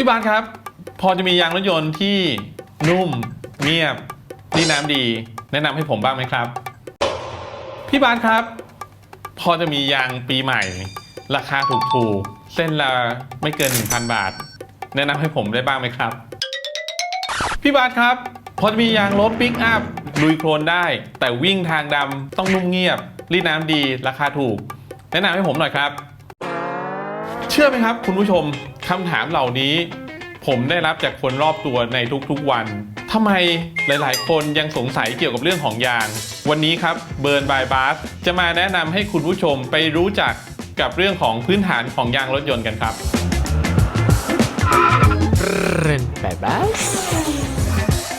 พี่บาสครับ พอจะมียางรถยนต์ที่นุ่มเงียบรีดน้ำดี แนะนำให้ผมบ้างไหมครับ พี่บาสครับ พอจะมียางปีใหม่ ราคาถูกๆเส้นละไม่เกิน 1,000 บาท แนะนำให้ผมได้บ้างไหมครับ พี่บาสครับ พอจะมียางรถปิกอัพลุยโคลนได้ แต่วิ่งทางดำต้องนุ่มเงียบรีดน้ำดี ราคาถูก แนะนำให้ผมหน่อยครับ ชื่อไหมครับ คุณผู้ชมคำถามเหล่านี้ ผมได้รับจากคนรอบตัวในทุกๆวันทำไมหลายๆ คนยังสงสัยเกี่ยวกับเรื่องของยาง วันนี้ครับเบิร์นบายบาสจะมาแนะนำให้คุณผู้ชมไปรู้จักกับเรื่องของพื้นฐานของยางรถยนต์กันครับเรนบายบาย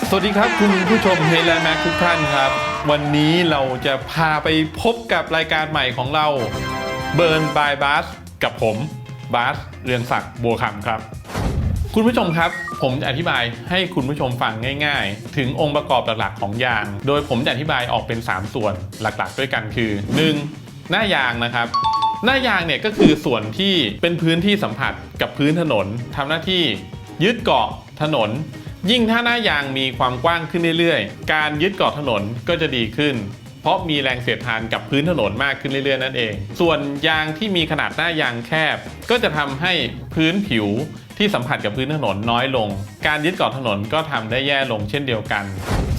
สวัสดีครับคุณผู้ชมเฮลแม็กทุกท่านครับ วันนี้เราจะพาไปพบกับรายการใหม่ของเราเบิร์นบายบาสกับผม บาสเรืองศักดิ์บัวคำครับ คุณผู้ชมครับผมจะอธิบายให้คุณผู้ชมฟังง่าย ๆ ถึงองค์ประกอบหลักๆของยาง โดยผมจะอธิบายออกเป็น 3 ส่วนหลักๆ ด้วยกันคือ 1. หน้ายางนะครับ หน้ายางเนี่ยก็คือส่วนที่เป็นพื้นที่สัมผัสกับพื้นถนนทำหน้าที่ยึดเกาะถนน ยิ่งถ้าหน้ายางมีความกว้างขึ้นเรื่อยๆ การยึดเกาะถนนก็จะดีขึ้น เพราะมีแรงเสียดทานกับพื้นถนนมากขึ้นเรื่อยๆนั่นเอง ส่วนยางที่มีขนาดหน้ายางแคบ ก็จะทำให้พื้นผิวที่สัมผัสกับพื้นถนนน้อยลง การยึดเกาะถนนก็ทำได้แย่ลงเช่นเดียวกัน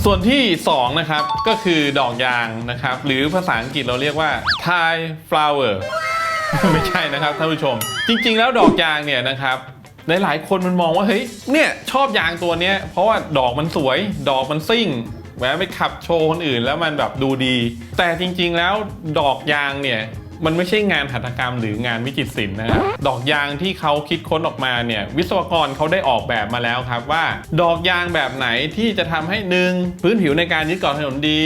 ส่วนที่สองนะครับก็คือดอกยางนะครับ หรือภาษาอังกฤษเราเรียกว่า Thai flower ไม่ใช่นะครับท่านผู้ชม จริง ๆ แล้วดอกยางเนี่ยนะครับหลายๆคนมันมองว่าเฮ้ยเนี่ยชอบยางตัวนี้เพราะว่าดอกมันสวย ดอกมันซิ่ง แหวะไปขับโชว์คนอื่นแล้วมันแบบดูดี แต่จริงๆแล้วดอกยางเนี่ยมันไม่ใช่งานหัตถกรรมหรืองานวิจิตรศิลป์นะครับดอกยางที่เขาคิดค้นออกมาเนี่ยวิศวกรเขาได้ออกแบบมาแล้วครับว่า ดอกยางแบบไหนที่จะทำให้หนึ่งพื้นผิวในการยึดเกาะถนนดี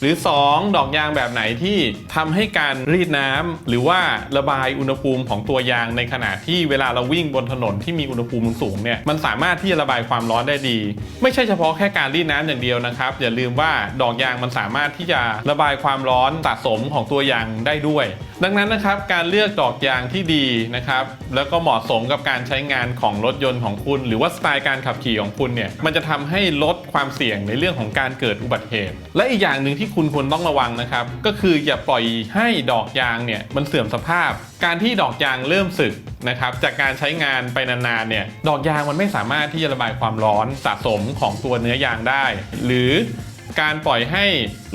หรือ 2 ดอกยางแบบไหนที่ทำให้การรีดน้ำหรือว่าระบายอุณหภูมิของตัวยางในขณะที่เวลาเราวิ่งบนถนนที่มีอุณหภูมิสูงเนี่ยมันสามารถที่จะระบายความร้อนได้ดี ไม่ใช่เฉพาะแค่การรีดน้ำอย่างเดียวนะครับ อย่าลืมว่าดอกยางมันสามารถที่จะระบายความร้อนสะสมของตัวยางได้ด้วย ดังนั้นนะครับการเลือกดอกยางที่ดีนะครับแล้วก็เหมาะสมกับการใช้งานของรถยนต์ของคุณ หรือว่าสไตล์การขับขี่ของคุณเนี่ยมันจะทำให้ลดความเสี่ยงในเรื่องของการเกิดอุบัติเหตุ และอีกอย่างหนึ่งที่คุณควรต้องระวังนะครับ ก็คืออย่าปล่อยให้ดอกยางเนี่ยมันเสื่อมสภาพ การที่ดอกยางเริ่มสึกนะครับจากการใช้งานไปนานๆเนี่ยดอกยางมันไม่สามารถที่จะระบายความร้อนสะสมของตัวเนื้อยางได้ หรือการปล่อยให้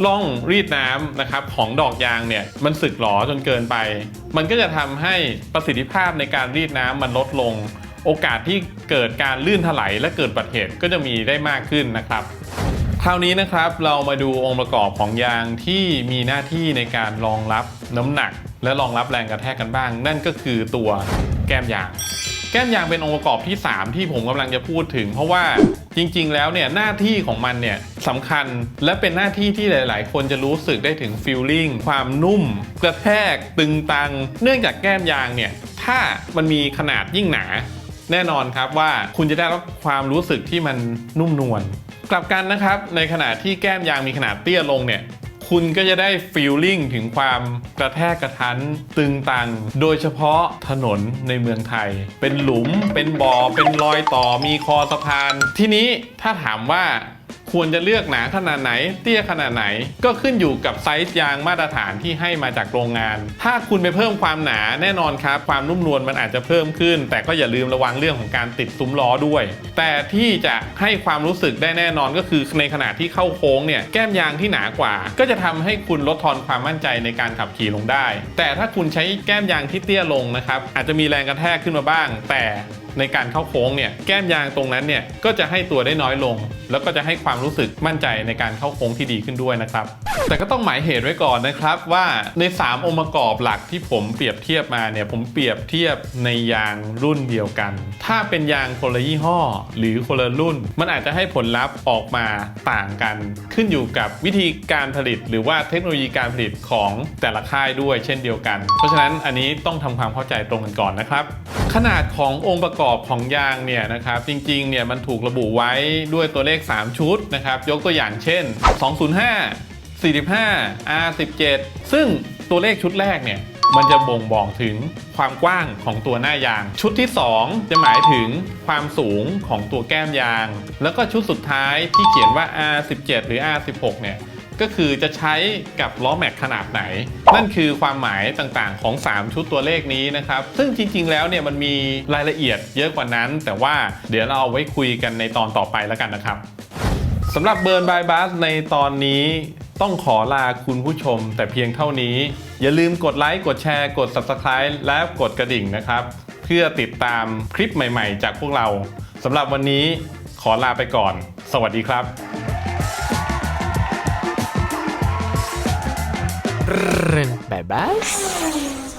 ล่องรีดน้ำนะครับของดอกยางเนี่ยมันสึกหรอจนเกินไป มันก็จะทำให้ประสิทธิภาพในการรีดน้ำมันลดลง โอกาสที่เกิดการลื่นถลายและเกิดบัติเหตุก็จะมีได้มากขึ้นนะครับ คราวนี้นะครับเรามาดูองค์ประกอบของยางที่มีหน้าที่ในการรองรับน้ำหนัก และรองรับแรงกระแทกกันบ้าง นั่นก็คือตัวแก้มยาง แก้มยางเป็นองค์ประกอบที่ 3 ที่ผมกำลังจะพูดถึง เพราะว่าจริง ๆ แล้วเนี่ยหน้าที่ของมันเนี่ยสำคัญและเป็นหน้าที่ที่หลาย ๆ คนจะรู้สึกได้ถึงฟีลลิ่งความนุ่ม กระแทกตึงตัง เนื่องจากแก้มยางเนี่ยถ้ามันมีขนาดยิ่งหนาแน่นอนครับว่าคุณจะได้รับความรู้สึกที่มันนุ่มนวล กลับกันนะครับ ในขณะที่แก้มยางมีขนาดเตี้ยลงเนี่ยคุณก็จะได้ฟีลลิ่งถึงความกระแทกกระทันตึงตังโดยเฉพาะถนนในเมืองไทย เป็นหลุม เป็นบ่อ เป็นรอยต่อ มีคอสะพาน ทีนี้ถ้าถามว่า ควรจะเลือกหนาขนาดไหน เตี้ยขนาดไหน ก็ขึ้นอยู่กับไซส์ยางมาตรฐานที่ให้มาจากโรงงาน ถ้าคุณไปเพิ่มความหนาแน่นอนครับ ความนุ่มนวลมันอาจจะเพิ่มขึ้น แต่ก็อย่าลืมระวังเรื่องของการติดซุ้มล้อด้วย แต่ที่จะให้ความรู้สึกได้แน่นอนก็คือในขณะที่เข้าโค้งเนี่ยแก้มยางที่หนากว่า ก็จะทำให้คุณลดทอนความมั่นใจในการขับขี่ลงได้ แต่ถ้าคุณใช้แก้มยางที่เตี้ยลงนะครับอาจจะมีแรงกระแทกขึ้นมาบ้าง แต่ ในการเข้าโค้งเนี่ยแก้มยางตรงนั้นเนี่ยก็จะให้ตัวได้น้อยลง แล้วก็จะให้ความรู้สึกมั่นใจในการเข้าโค้งที่ดีขึ้นด้วยนะครับ แต่ก็ต้องหมายเหตุไว้ก่อนนะครับว่าใน 3 องค์ประกอบหลักที่ผมเปรียบเทียบมาเนี่ยผมเปรียบเทียบในยางรุ่นเดียวกัน ถ้าเป็นยางคนละยี่ห้อ หรือคนละรุ่น มันอาจจะให้ผลลัพธ์ออกมาต่างกัน ขึ้นอยู่กับวิธีการผลิต หรือว่าเทคโนโลยีการผลิตของแต่ละค่ายด้วยเช่นเดียวกัน เพราะฉะนั้นอันนี้ต้องทำความเข้าใจตรงกันก่อนนะครับ ขนาดขององค์ประกอบของยางเนี่ยนะครับจริงๆเนี่ยมันถูกระบุไว้ด้วยตัวเลข 3 ชุดนะครับยกตัวอย่างเช่น 205 45 R17 ซึ่งตัวเลขชุดแรกเนี่ยมันจะบ่งบอกถึงความกว้างของตัวหน้ายาง ชุดที่ 2 จะหมายถึงความสูงของตัวแก้มยาง แล้วก็ชุดสุดท้ายที่เขียนว่า R17 หรือ R16 เนี่ย ก็คือจะใช้กับล้อแม็กขนาดไหน นั่นคือความหมายต่างๆของ 3 ชุดตัวเลขนี้นะครับ ซึ่งจริงๆ แล้วเนี่ยมันมีรายละเอียดเยอะกว่านั้น แต่ว่าเดี๋ยวเราเอาไว้คุยกันในตอนต่อไปแล้วกันนะครับสำหรับเบิร์นบายบัสในตอนนี้ต้องขอลาคุณผู้ชมแต่เพียงเท่านี้ อย่าลืมกดไลค์ กดแชร์ กด Subscribe และกดกระดิ่งนะครับ เพื่อติดตามคลิปใหม่ๆ จากพวกเราสำหรับวันนี้ขอลาไปก่อน สวัสดีครับ Bye bye.